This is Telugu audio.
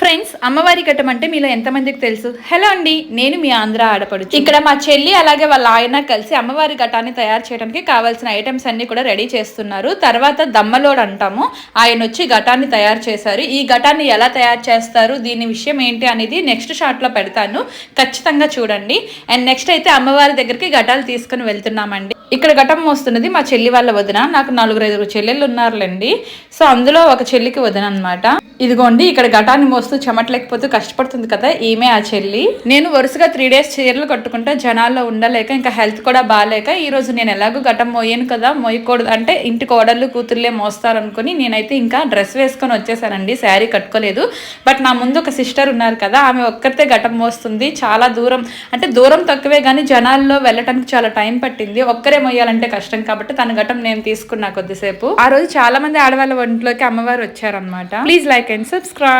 ఫ్రెండ్స్ అమ్మవారి ఘట్టం అంటే మీలో ఎంతమందికి తెలుసు? హలో అండి నేను మీ ఆంధ్ర ఆడపడుచు. ఇక్కడ మా చెల్లి అలాగే వాళ్ళ ఆయన కలిసి అమ్మవారి ఘటాన్ని తయారు చేయడానికి కావాల్సిన ఐటమ్స్ అన్ని కూడా రెడీ చేస్తున్నారు. తర్వాత దమ్మలోడ్ అంటాము. ఆయన వచ్చి ఘటాన్ని తయారు చేశారు. ఈ ఘటాన్ని ఎలా తయారు చేస్తారు? దీని విషయం ఏంటి అనేది నెక్స్ట్ షాట్లో పెడతాను. ఖచ్చితంగా చూడండి. అండ్ నెక్స్ట్ అయితే అమ్మవారి దగ్గరికి ఘటాలు తీసుకుని వెళ్తున్నామండి. ఇక్కడ ఘటం మోస్తున్నది మా చెల్లి వాళ్ళ వదిన. నాకు నలుగురు ఐదుగురు చెల్లెళ్ళు ఉన్నారులేండి. సో అందులో ఒక చెల్లికి వదిన అనమాట ఇదిగోండి ఇక్కడ ఘటాన్ని మోస్తూ చెమటలేకపోతూ కష్టపడుతుంది కదా ఈమె ఆ చెల్లి. నేను వరుసగా త్రీ డేస్ చీరలు కట్టుకుంటే జనాల్లో ఉండలేక ఇంకా హెల్త్ కూడా బాగాలేక ఈ రోజు నేను ఎలాగో ఘటం మోయాను కదా మోయకూడదు. అంటే ఇంటి కోడళ్ళు కూతుర్లే మోస్తారనుకుని నేనైతే ఇంకా డ్రెస్ వేసుకొని వచ్చేసానండి శారీ కట్టుకోలేదు. బట్ నా ముందు ఒక సిస్టర్ ఉన్నారు కదా ఆమె ఒక్కరితే ఘటం మోస్తుంది చాలా దూరం. అంటే దూరం తక్కువే కానీ జనాల్లో వెళ్ళటానికి చాలా టైం పట్టింది. ఒక్కరే మొయ్యాలంటే కష్టం కాబట్టి తన ఘటం నేను తీసుకున్నా కొద్దిసేపు. ఆ రోజు చాలా మంది ఆడవాళ్ళ ఒంట్లోకి అమ్మవారు వచ్చారనమాట ప్లీజ్ లైక్ అండ్ సబ్స్క్రైబ్